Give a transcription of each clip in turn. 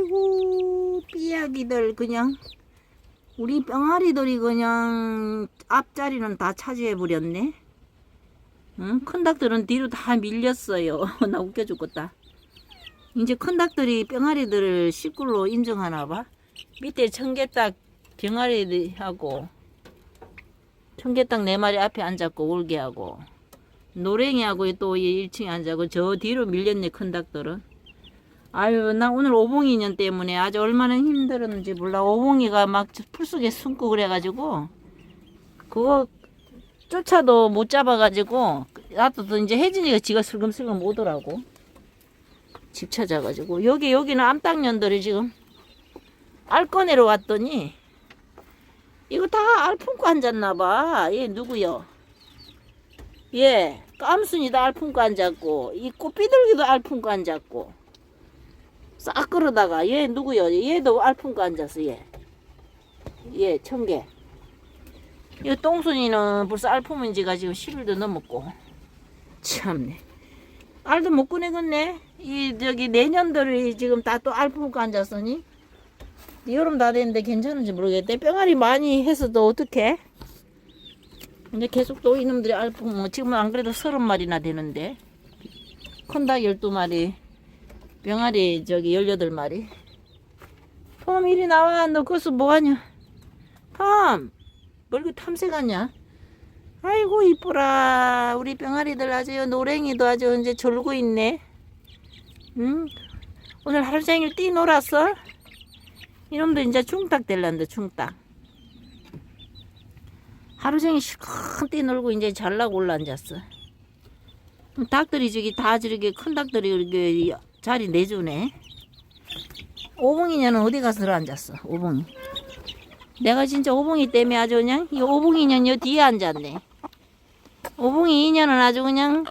아이고 삐약이들 그냥 우리 병아리들이 그냥 앞자리는 다 차지해 버렸네. 응? 큰 닭들은 뒤로 다 밀렸어요. 나 웃겨 죽겠다. 이제 큰 닭들이 병아리들을 식구로 인정하나 봐. 밑에 청개닭 병아리하고 청개닭 네 마리 앞에 앉았고 울게 하고 노랭이하고 또 1층에 앉아고 저 뒤로 밀렸네 큰 닭들은. 아유 나 오늘 오봉이년 때문에 아주 얼마나 힘들었는지 몰라. 오봉이가 막 풀속에 숨고 그래가지고 그거 쫓아도 못 잡아가지고 나도 또 이제 혜진이가 지가 슬금슬금 오더라고. 집 찾아가지고. 여기 여기는 암탉년들이 지금 알 꺼내러 왔더니 이거 다 알 품고 앉았나봐. 얘 누구요 얘 깜순이도 알 품고 앉았고 이 꽃비둘기도 알 품고 앉았고 싹 끌어다가 얘 누구요? 얘도 알품고 앉았어 얘. 얘 청개. 이 똥순이는 벌써 알품은 지가 지금 10일도 넘었고. 참네. 알도 못 꺼내겠네. 이 저기 내년들이 지금 다 또 알품고 앉았으니. 여름 다 됐는데 괜찮은지 모르겠대. 뿅아리 많이 해서도 어떡해? 근데 계속 또 이놈들이 알품 뭐 지금은 안 그래도 서른 마리나 되는데. 큰닭 12마리. 병아리 저기 18마리. 톰 이리 나와. 너 거기서 뭐하냐? 톰! 뭘그 탐색하냐? 아이고 이쁘라. 우리 병아리들 아주 노랭이도 아주 이제 졸고 있네. 응? 오늘 하루 종일 뛰 놀았어? 이놈도 이제 충딱 될란다 충딱. 하루 종일 실컷 뛰 놀고 이제 잘나고 올라앉았어. 닭들이 저기 다 저렇게 큰 닭들이 이렇게 자리 내주네. 오봉이년은 어디 가서 들어앉았어, 오봉이. 내가 진짜 오봉이 때문에 아주 그냥, 이 오봉이년 요 뒤에 앉았네. 오봉이 이년은 아주 그냥,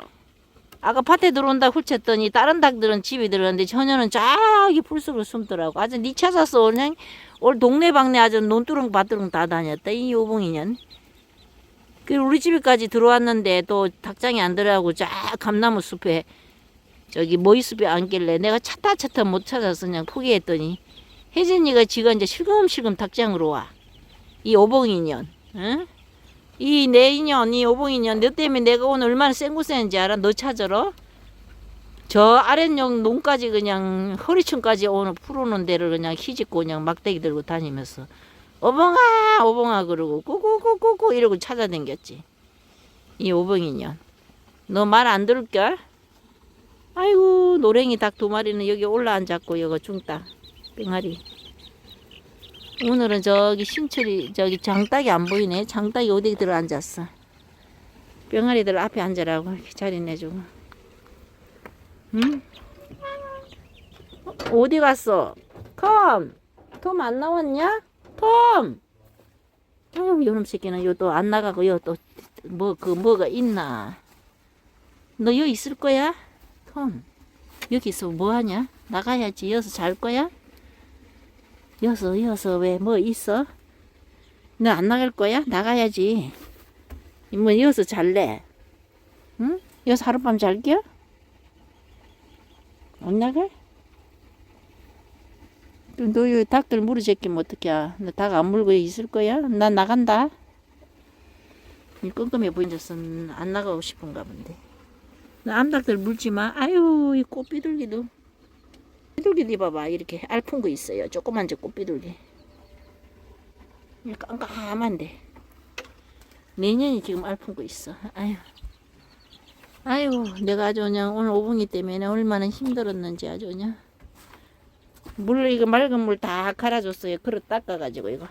아까 밭에 들어온다 훌쳤더니 다른 닭들은 집에 들어갔는데 저녀는 저기 풀숲으로 숨더라고. 아주 니 찾아서 그냥 올 동네방네 아주 논두렁 밭두렁 다 다녔다, 이 오봉이년. 그 우리 집에까지 들어왔는데 또 닭장에 안 들어가고 쫙 감나무 숲에 저기 모이숲에 앉길래 내가 찾다 찾다 못 찾아서 그냥 포기했더니 혜진이가 지가 이제 실금실금 닭장으로 와. 이 오봉이년, 응? 이 내 인연, 이 오봉이년, 너 때문에 내가 오늘 얼마나 생고생인지 알아? 너 찾으러? 저 아랫역 논까지 그냥 허리층까지 오늘 풀어놓은 데를 그냥 희짓고 그냥 막대기 들고 다니면서 오봉아, 오봉아 그러고 꾸꾸꾸꾸꾸 이러고 찾아댕겼지. 이 오봉이년. 너 말 안 들을걸? 아이고 노랭이 닭 두 마리는 여기 올라 앉았고 여기 중닭 뺑아리 오늘은 저기 신철이 저기 장닭이 안 보이네 장닭이 어디 들어 앉았어 뿅아리들 앞에 앉으라고 이렇게 자리 내주고 응? 어, 어디 갔어? 톰! 톰안 나왔냐? 톰! 아유 요놈 새끼는 요 또 안 나가고 요 또 뭐 그 뭐가 있나 너 여기 있을 거야? 톰, 여기서 뭐 하냐? 나가야지. 여기서 잘 거야? 여기서, 여기서 왜 뭐 있어? 너 안 나갈 거야? 나가야지. 뭐 여기서 잘래? 응? 여기서 하룻밤 잘겨? 안 나가? 너이 닭들 물어 제끼면 어떡해? 너닭 안 물고 있을 거야? 나 나간다. 이 끔끔해 보인다선 안 나가고 싶은가 본데. 암닭들 물지 마. 아유, 이 꽃비둘기도. 비둘기도 봐봐. 이렇게 알픈 거 있어요. 조그만 저 꽃비둘기. 깜깜한데. 내년이 지금 알픈 거 있어. 아유. 아유, 내가 아주 그냥 오늘 오봉이 때문에 얼마나 힘들었는지 아주 그냥. 물, 이거 맑은 물 다 갈아줬어요. 그릇 닦아가지고, 이거.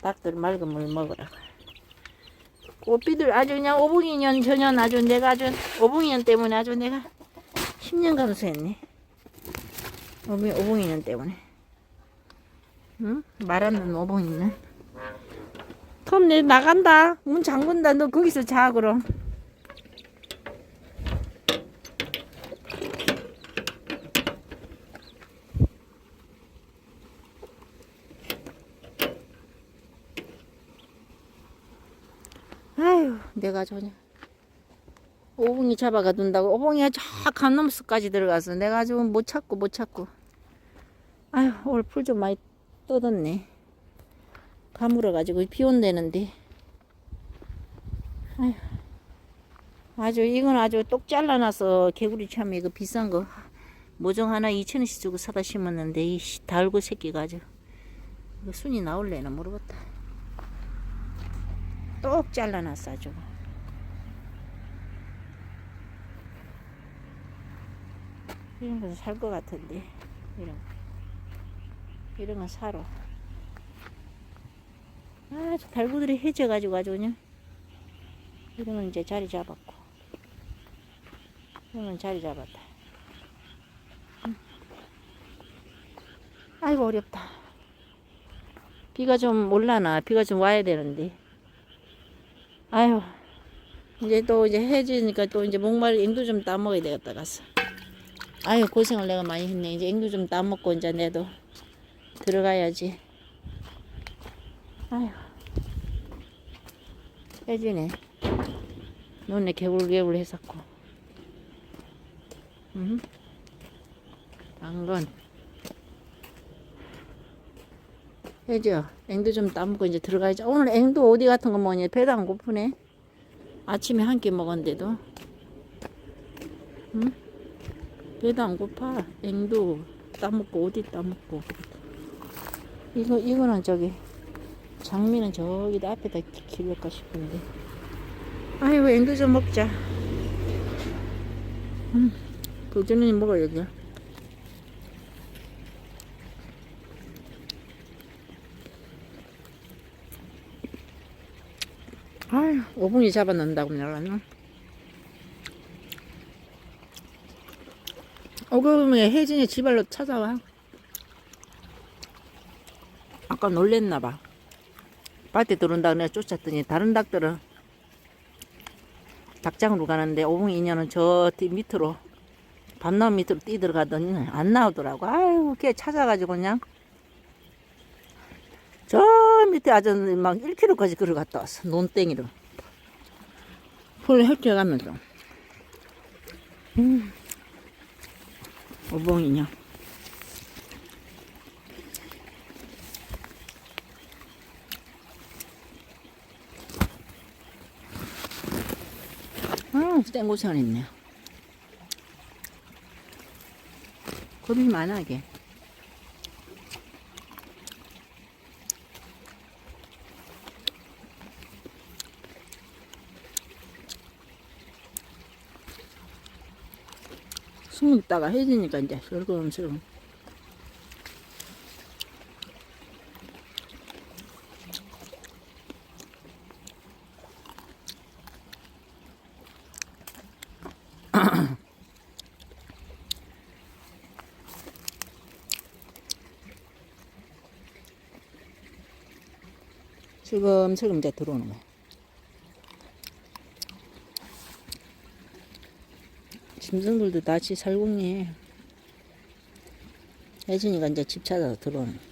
닭들 맑은 물 먹으라고. 꽃비들 아주 그냥 오봉이년 전년 아주 내가 아주 오봉이년 때문에 아주 내가 10년 감수했네. 오봉, 오봉이년 때문에. 응? 말하는 오봉이년. 그럼 내 나간다. 문 잠근다. 너 거기서 자 그럼. 아유, 내가 저냐. 오봉이 잡아가 둔다고. 오봉이가 저 감놈숲까지 들어가서 내가 지금 못 찾고 못 찾고. 아휴 오늘 풀 좀 많이 뜯었네 가물어가지고 비 온다는데 아휴 아주 이건 아주 똑 잘라놔서 개구리 참외 그 비싼 거 모종 하나 2천원씩 주고 사다 심었는데 이 씨, 달고 새끼가 아주 이거 순이 나올래나 모르겠다 똑 잘라놨어 아주 이런 거살것 같은데. 이런 거. 이런 거 사러. 아주 달구들이 해져가지고 아주 그냥. 이런 건 이제 자리 잡았고. 이런 건 자리 잡았다. 음. 아이고 어렵다. 비가 좀 올라나? 비가 좀 와야 되는데. 아유 이제 또 이제 해지니까 또 이제 목말 앵두 좀 따먹어야 되겠다 가서 아유 고생을 내가 많이 했네. 이제 앵두 좀 따먹고 이제 내도 들어가야지. 아유. 해지네. 눈에 개굴개굴 했었고. 음? 당근. 해죠 앵두 좀 따먹고 이제 들어가야지. 오늘 앵두 어디 같은 거 뭐냐? 배도 안 고프네. 아침에 한 끼 먹었는데도. 응? 배도 안 고파. 앵두 따먹고 어디 따먹고. 이거 이거는 저기 장미는 저기 앞에다 기- 기를까 싶은데. 아이고 앵두 좀 먹자. 음 도전이 먹어야지 아휴 오븐이 잡아놓는다고 내가 는 어금에 혜진이 지발로 찾아와. 아까 놀랬나봐. 밭에 들어온다 내가 쫓았더니 다른 닭들은 닭장으로 가는데 오봉 인연은 저 뒤 밑으로 밤나무 밑으로 뛰 들어가더니 안 나오더라고. 아유 걔 찾아가지고 그냥 저 밑에 아주 막 1km까지 걸어갔다 왔어 논땡이로 풀 헬겨가면서. 음 오봉이냐 아, 땡고산 있네. 겁이 많아, 이게. 숨 있다가 해지니까 이제 슬금슬금. 슬금슬금 이제 들어오는 거야. 짐승들도 같이 살궁해. 혜진이가 이제 집 찾아서 들어오는 거야.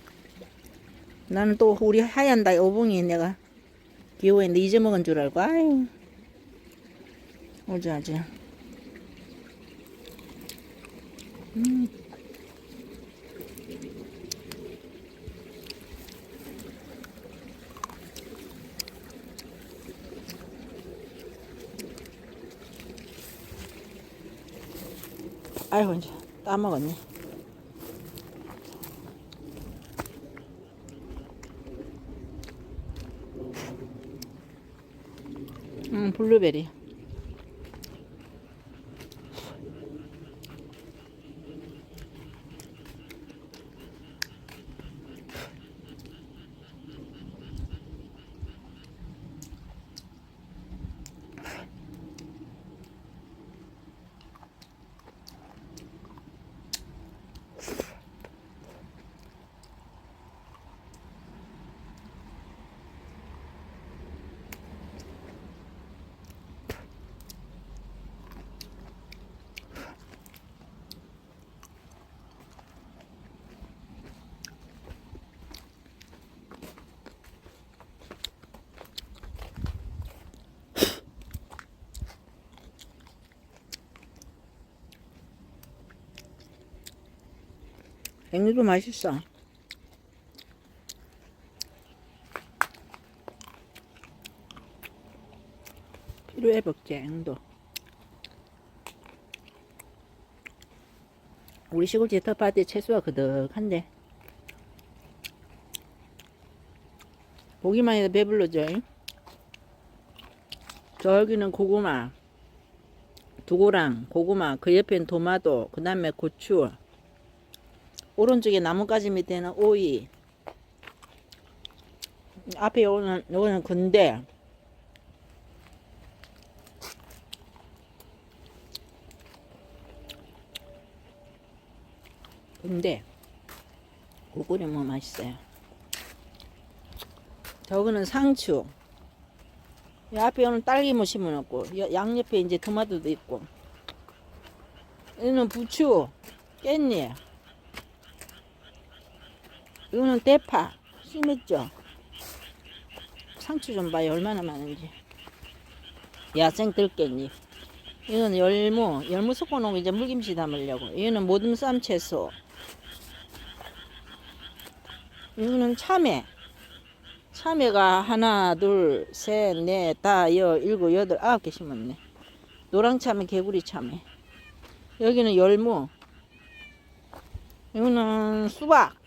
나는 또 우리 하얀 다 오봉이 내가 귀여워했는데 잊어먹은 줄 알고 아유 어쩌지 아이고 이제 따먹었네. 음 블루베리 앵두도 맛있어. 피로회복제 앵두. 우리 시골 제터파티 채소가 그득한데 보기만 해도 배불러져. 잉? 저기는 고구마, 두고랑, 고구마, 그 옆에는 도마도, 그 다음에 고추, 오른쪽에 나뭇가지 밑에는 오이, 앞에 요거는, 요거는 근대, 근데, 고구려 뭐 맛있어요. 저거는 상추, 이 앞에 오는 딸기모 심어놓고 여- 양옆에 이제 토마토도 있고. 여기는 부추 깻잎 이거는 대파 심했죠 상추 좀 봐요 얼마나 많은지 야생 들깻잎 이건 열무 열무 섞어놓고 이제 물김치 담으려고 이거는 모듬 쌈 채소 이거는 참외 참외가 하나, 둘, 셋, 넷, 다, 여, 일곱, 여덟, 아홉 개 심었네. 노랑 참외, 개구리 참외. 여기는 열무. 이거는 수박.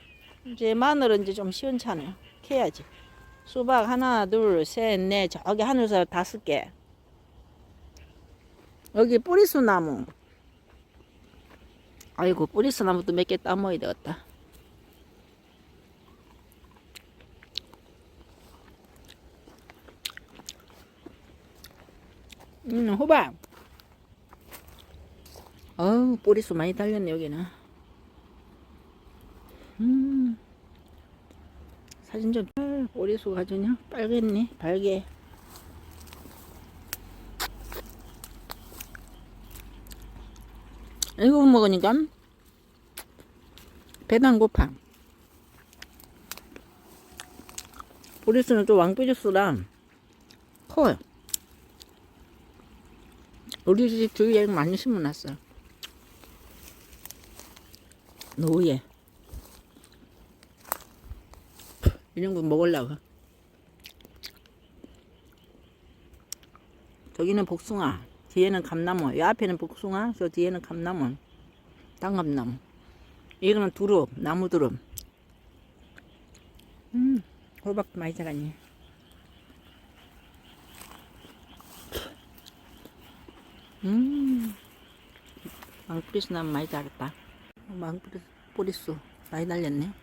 이제 마늘은 이제 좀 시원찮아요. 캐야지. 수박 하나, 둘, 셋, 넷, 저기 하늘살 다섯 개. 여기 뿌리수 나무. 아이고, 뿌리수 나무도 몇 개 따먹어야 되겠다. 음, 호박. 어우, 뿌리수 많이 달렸네, 여기는. 음. 사진 좀, 아, 뿌리수 가지냐? 빨겠네, 발개. 이거 먹으니까 안 고파. 뿌리수는 또 왕뿌리수라 커요. 우리 집 주위에 많이 심어놨어. 노예. 거 먹으려고. 저기는 복숭아. 뒤에는 감나무. 이 앞에는 복숭아. 저 뒤에는 감나무. 단감나무. 이거는 두릅. 나무 두릅. 음, 호박도 많이 자랐네. 음, 망뿌리수 나무 많이 달았다. 망뿌리수 뿌리수 많이 달렸네.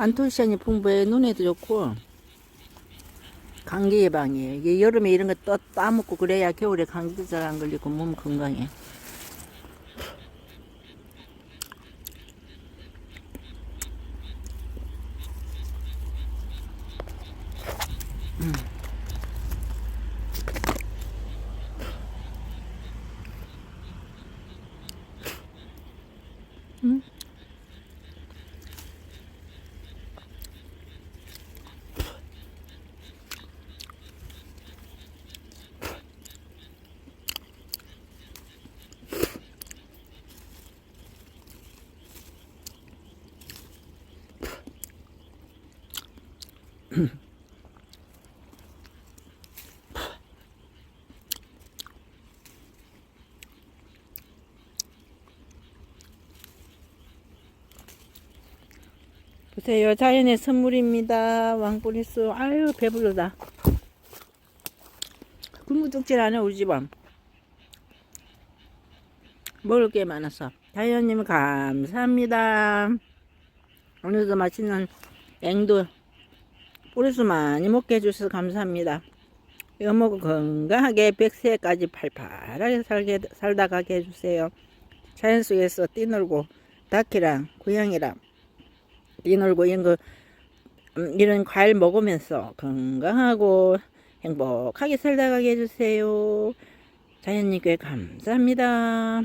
안토시아닌이 풍부해 눈에도 좋고 감기 예방이에요. 이게 여름에 이런 거또 따먹고 그래야 겨울에 감기도 잘 안 걸리고 몸 건강해. 음. 음. 보세요. 자연의 선물입니다. 왕뿌리수. 아유, 배불러다. 군무독질 안 해, 우리 집은. 먹을 게 많아서. 자연님, 감사합니다. 오늘도 맛있는 앵도 뿌리수 많이 먹게 해주셔서 감사합니다. 여모고 건강하게 100세까지 팔팔하게 살게, 살다 가게 해주세요. 자연 속에서 뛰놀고 닭이랑 고양이랑 뛰놀고 이런 거 음, 이런 과일 먹으면서 건강하고 행복하게 살다 가게 해주세요. 자연님께 감사합니다.